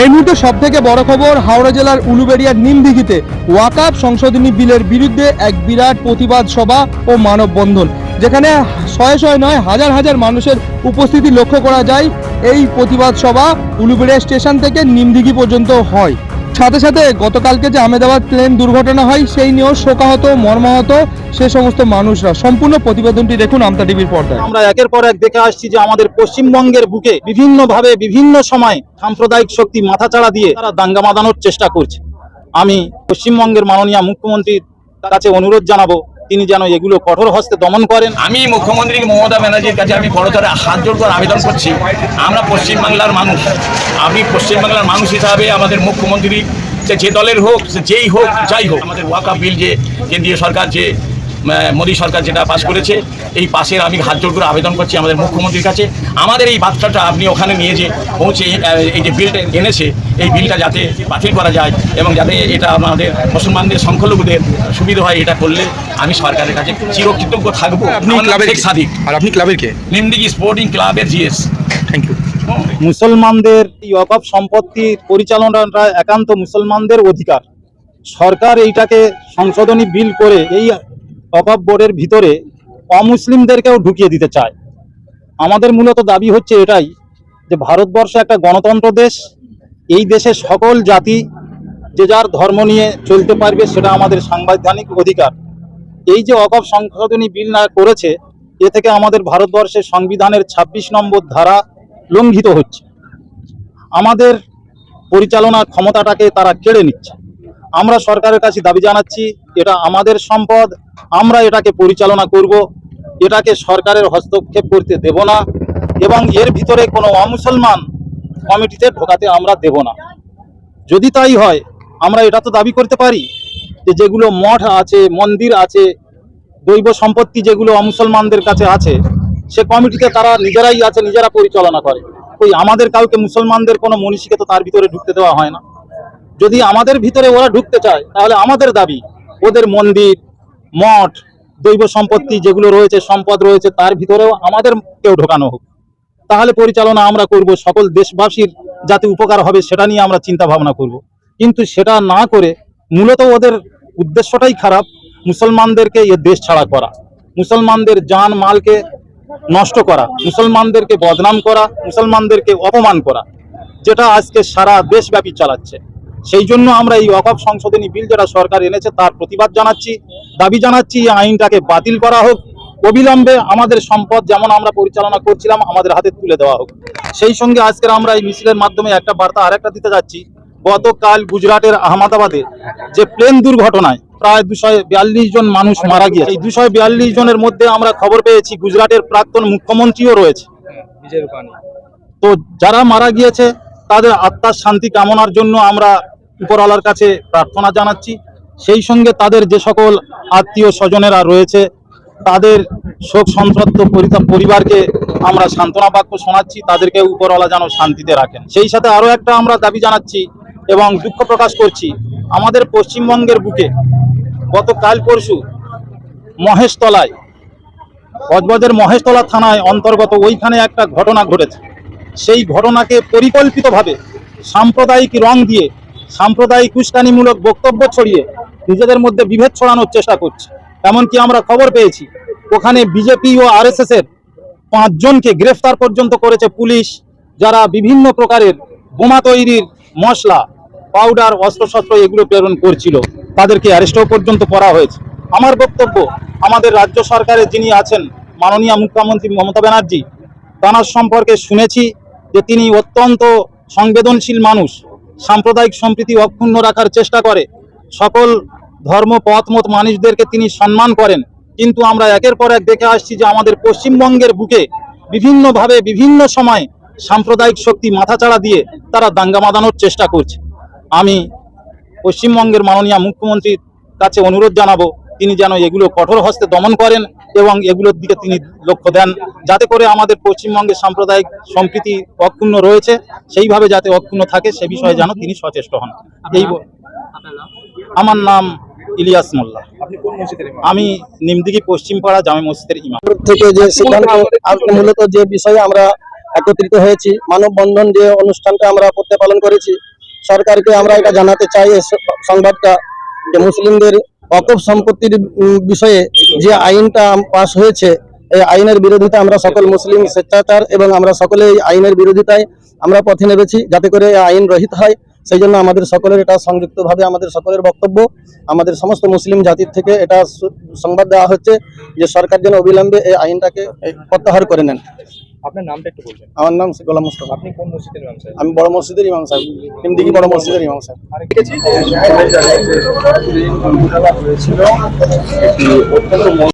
এই মুহূর্তে সব থেকে বড় খবর হাওড়া জেলার উলুবেড়িয়ার নিমদিঘিতে ওয়াকাপ সংশোধনী বিলের বিরুদ্ধে এক বিরাট প্রতিবাদ সভা ও মানববন্ধন, যেখানে শয়ে শয়ে নয়, হাজার হাজার মানুষের উপস্থিতি লক্ষ্য করা যায়। এই প্রতিবাদ সভা উলুবেড়িয়া স্টেশন থেকে নিমদিঘি পর্যন্ত হয়। সাথে সাথে গতকালকে যে আহমেদাবাদ প্লেন দুর্ঘটনা হয়, সেই নিয়েও শোকাহত, মর্মাহত সে সমস্ত মানুষরা। সম্পূর্ণ প্রতিবেদনটি দেখুন আমতা টিভির পর্দায়। আমরা একের পর এক দেখে আসছি যে আমাদের পশ্চিমবঙ্গের বুকে বিভিন্ন ভাবে বিভিন্ন সময় সাম্প্রদায়িক শক্তি মাথাচাড়া দিয়ে তারা দাঙ্গা মাদানোর চেষ্টা করছে। আমি পশ্চিমবঙ্গের মাননীয় মুখ্যমন্ত্রীর কাছে অনুরোধ জানাব তিনি যেন এগুলো কঠোর হস্তে দমন করেন। আমি মুখ্যমন্ত্রী মমতা ব্যানার্জির কাছে আমি বড়তরে হাত জোর করে আবেদন করছি। আমরা পশ্চিমবাংলার মানুষ। আমি পশ্চিমবাংলার মানুষ হিসাবে আমাদের মুখ্যমন্ত্রী যে দলের হোক যেই হোক, যাই হোক, আমাদের ওয়াকা বিল যে কেন্দ্রীয় সরকার, যে মোদী সরকার যেটা পাশ করেছে এই পাশের আমি হাত জোর করে আবেদন করছি আমাদের মুখ্যমন্ত্রীর কাছে। আমাদের এই বার্তাটা আপনি ওখানে নিয়ে যে পৌঁছে এই যে বিলটা এনেছে এই বিলটা যাতে বাতিল করা যায় এবং যাতে এটা আমাদের মুসলমানদের সংখ্যালঘুদের সুবিধা হয় এটা করলে আমি সরকারের কাছে চিরকৃতজ্ঞ থাকব। সাদিক। আর আপনি ক্লাবের কে? স্পোর্টিং ক্লাবের জিএস থ্যাংক ইউ মুসলমানদের এই অকপ সম্পত্তি পরিচালনাটা একান্ত মুসলমানদের অধিকার। সরকার এইটাকে সংশোধনী বিল করে এই অকপ বোর্ডের ভিতরে অমুসলিমদেরকেও ঢুকিয়ে দিতে চায়। আমাদের মূলত দাবি হচ্ছে এটাই যে ভারতবর্ষ একটা গণতন্ত্র দেশ, এই দেশে সকল জাতি যে যার ধর্ম নিয়ে চলতে পারবে সেটা আমাদের সাংবিধানিক অধিকার। এই যে অকপ সংশোধনী বিল না করেছে, এ থেকে আমাদের ভারতবর্ষের সংবিধানের ২৬ নম্বর ধারা লঙ্ঘিত হচ্ছে। আমাদের পরিচালনা ক্ষমতাটাকে তারা কেড়ে নিচ্ছে। আমরা সরকারের কাছে দাবি জানাচ্ছি, এটা আমাদের সম্পদ, আমরা এটাকে পরিচালনা করব, এটাকে সরকারের হস্তক্ষেপ করতে দেব না, এবং এর ভিতরে কোনো অমুসলমান কমিটিতে ঢোকাতে আমরা দেব না। যদি তাই হয়, আমরা এটা তো দাবি করতে পারি যে যেগুলো মঠ আছে, মন্দির আছে, দৈব সম্পত্তি যেগুলো অমুসলমানদের কাছে আছে, সে কমিটিতে তারা নিজেরাই আছে, নিজেরা পরিচালনা করে। ওই আমাদের কাউকে মুসলমানদের কোনো মনীষীকে তো তার ভিতরে ঢুকতে দেওয়া হয় না। যদি আমাদের ভিতরে ওরা ঢুকতে চায়, তাহলে আমাদের দাবি, ওদের মন্দির, মঠ, দৈব সম্পত্তি যেগুলো রয়েছে, সম্পদ রয়েছে, তার ভিতরেও আমাদের কেউ ঢোকানো হোক। তাহলে পরিচালনা আমরা করব, সকল দেশবাসীর যাতে উপকার হবে সেটা নিয়ে আমরা চিন্তা ভাবনা করব। কিন্তু সেটা না করে মূলত ওদের উদ্দেশ্যটাই খারাপ, মুসলমানদেরকে এ দেশ ছাড়া করা। মুসলমানদের জান মালকে নষ্ট করা, মুসলমানদেরকে বদনাম করা, মুসলমানদেরকে অপমান করা, যেটা আজকে সারা দেশব্যাপী চালাচ্ছে। সেই জন্য আমরা এই অকপ সংশোধনী বিল যেটা সরকার এনেছে তার প্রতিবাদ জানাচ্ছি দাবি জানাচ্ছি এই আইনটাকে বাতিল করা হোক অবিলম্বে আমাদের সম্পদ যেমন আমরা পরিচালনা করছিলাম আমাদের হাতে তুলে দেওয়া হোক। সেই সঙ্গে আজকের আমরা এই মিছিলের মাধ্যমে একটা বার্তা আরেকটা দিতে যাচ্ছি। গতকাল গুজরাটের আহমেদাবাদে যে প্লেন দুর্ঘটনায় প্রায় দুশো বিয়াল্লিশ জন মানুষ মারা গিয়েছে। এই দুশো বিয়াল্লিশ জনের মধ্যে আমরা খবর পেয়েছি গুজরাটের প্রাক্তন মুখ্যমন্ত্রীও রয়েছে। তো যারা মারা গিয়েছে তাদের আত্মার শান্তি কামনার জন্য আমরা উপরওয়ালার কাছে প্রার্থনা জানাচ্ছি। সেই সঙ্গে তাদের যে সকল আত্মীয় স্বজনেরা রয়েছে, তাদের শোক সন্তপ্ত পরিতা- পরিবারকে আমরা সান্ত্বনা বাক্য শোনাচ্ছি, তাদেরকে উপরওয়ালা যেন শান্তিতে রাখেন। সেই সাথে আরও একটা আমরা দাবি জানাচ্ছি এবং দুঃখ প্রকাশ করছি, আমাদের পশ্চিমবঙ্গের বুকে গত কাল পরশু মহেশতলায় কক্সবাজার মহেশতলা থানায় অন্তর্গত ওইখানে একটা ঘটনা ঘটেছে। সেই ঘটনাকে পরিকল্পিতভাবে সাম্প্রদায়িক রং দিয়ে সাম্প্রদায়িক উস্কানিমূলক বক্তব্য ছড়িয়ে নিজেদের মধ্যে বিভেদ ছড়ানোর চেষ্টা করছে। এমনকি আমরা খবর পেয়েছি, ওখানে বিজেপি ও আরএসএস এর পাঁচজনকে গ্রেফতার পর্যন্ত করেছে পুলিশ, যারা বিভিন্ন প্রকারের বোমা তৈরির মশলা পাউডার অস্ত্রশস্ত্র এগুলো প্রেরণ করছিল। তাদেরকে অ্যারেস্টও পর্যন্ত করা হয়েছে। আমার বক্তব্য, আমাদের রাজ্য সরকারের যিনি আছেন মাননীয় মুখ্যমন্ত্রী মমতা ব্যানার্জি, তাঁর সম্পর্কে শুনেছি যে তিনি অত্যন্ত সংবেদনশীল মানুষ। সাম্প্রদায়িক সম্প্রীতি অক্ষুণ্ণ রাখার চেষ্টা করে। সকল ধর্ম পথমত মানুষদেরকে তিনি সম্মান করেন। কিন্তু আমরা একের পর এক দেখে আসছি যে আমাদের পশ্চিমবঙ্গের বুকে বিভিন্নভাবে, বিভিন্ন সময় সাম্প্রদায়িক শক্তি মাথাচাড়া দিয়ে তারা দাঙ্গা মাদানোর চেষ্টা করছে। আমি পশ্চিমবঙ্গের মাননীয় মুখ্যমন্ত্রীর কাছে অনুরোধ জানাব তিনি যেন এগুলো কঠোর হস্তে দমন করেন এবং এগুলোর দিকে তিনি লক্ষ্য দেন যাতে করে আমাদের পশ্চিমবঙ্গের সাম্প্রদায়িক সম্প্রীতি অক্ষুণ্ণ রয়েছে সেইভাবে যাতে অক্ষুণ্ণ থাকে সে বিষয়ে যেন তিনি সচেষ্ট হন। এই আমার নাম ইলিয়াস মোল্লা। আমি নিমদিঘি পশ্চিমপাড়া জামে মসজিদের ইমাম। থেকে যে সিদ্ধান্ত মূলত যে বিষয়ে আমরা একত্রিত হয়েছি মানববন্ধন যে অনুষ্ঠানটা আমরা করতে পালন করেছি সরকারকে আমরা এটা জানাতে চাই সংবাদটা যে মুসলিমদের অকফ সম্পত্তির বিষয়ে যে আইনটা পাশ হয়েছে, এই আইনের বিরোধিতা আমরা সকল মুসলিম স্বেচ্ছাচার এবং আমরা সকলে এই আইনের বিরোধিতায় আমরা পথে নেমেছি যাতে করে আইন রহিত হয়। সেই জন্য আমাদের সকলের এটা সংযুক্তভাবে আমাদের সকলের বক্তব্য, আমাদের সমস্ত মুসলিম জাতির থেকে এটা সংবাদ দেওয়া হচ্ছে যে সরকার যেন অবিলম্বে এই আইনটাকে প্রত্যাহার করে নেন। আপনার নামটা একটু বলবেন। আমার নাম গোলাম মুস্তফা। আপনি কোন মসজিদের ইমাম স্যার? আমি বড় মসজিদের ইমাম স্যার। নিমদিঘি বড় মসজিদের ইমাম স্যার। দেখেছি